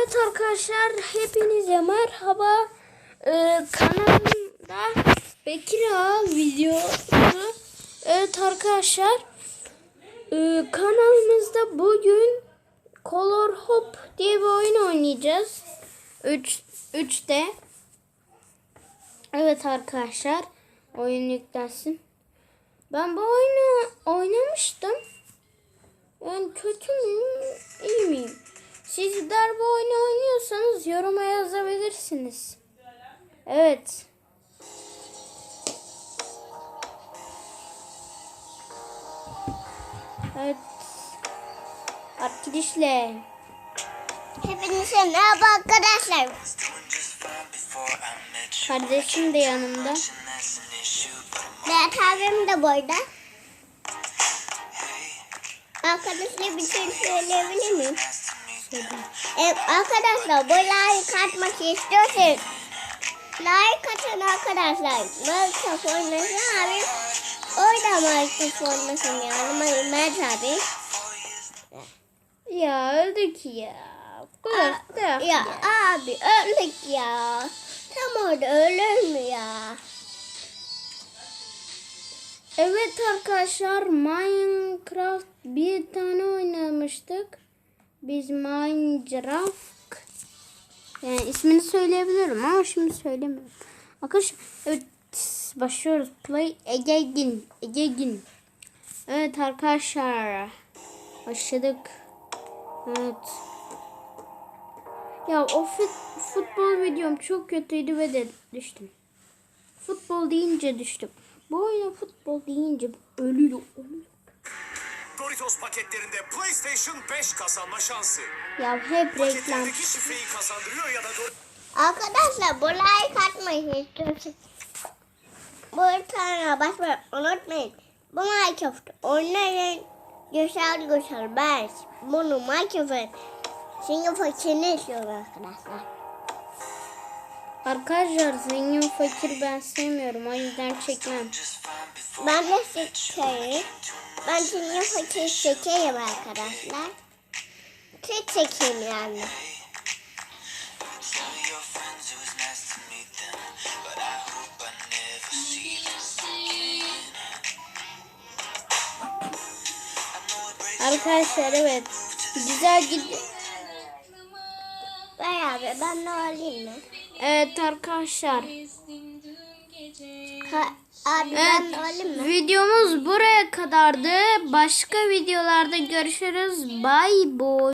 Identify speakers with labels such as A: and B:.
A: Evet arkadaşlar hepinize merhaba. Ee, kanalımda Bekir Ağa videosu. Evet arkadaşlar ee, kanalımızda bugün Color Hop diye bir oyun oynayacağız. 3 3'te. Evet arkadaşlar oyun yüklensin. Ben bu oyunu oynamıştım. Yani kötü müyüm, yazabilirsiniz. Evet. Evet. Arkadaşlar.
B: Hepinize merhaba arkadaşlar.
A: Kardeşim de yanımda.
B: Berat abim de burada. Arkadaşlar bir şey söyleyebilir miyim? Evet, arkadaşlar bu like atmak istiyorsanız like atın arkadaşlar. Mikrofonlasın abi. Orada mikrofonlasın yani Mert abi.
A: Ya öldük ya. Korktuk
B: Ya abi öldük ya. Tam orada ölür mü ya?
A: Evet arkadaşlar Minecraft bir tane oynamıştık. Biz Minecraft yani ismini söyleyebilirim ama şimdi söylemiyorum. Arkadaşlar evet başlıyoruz. Play again. Again. Evet arkadaşlar başladık. Evet. Ya o fut- futbol videom çok kötüydü ve de düştüm. Futbol deyince düştüm. Bu oyuna futbol deyince ölüyor. ölüyor.
C: Doritos paketlerinde PlayStation 5 kazanma şansı.
A: Ya hep reklam.
C: Paketlerdeki şifreyi kazandırıyor ya da
B: Arkadaşlar bu like atmayı istiyorsanız bu tane basmayı unutmayın. Bu Minecraft oynayın. Güzel güzel ben bunu Minecraft'ın single fakirini istiyorum arkadaşlar.
A: Arkadaşlar zengin fakir ben sevmiyorum. O yüzden çekmem.
B: Ben de çekeyim. Ben single fakir çekeyim arkadaşlar. Tek çekeyim yani.
A: Arkadaşlar evet. Güzel gidiyor.
B: Abi ben de alayım mı?
A: Evet arkadaşlar.
B: Ha, abi
A: Evet videomuz buraya kadardı. Başka videolarda görüşürüz. Bye bye.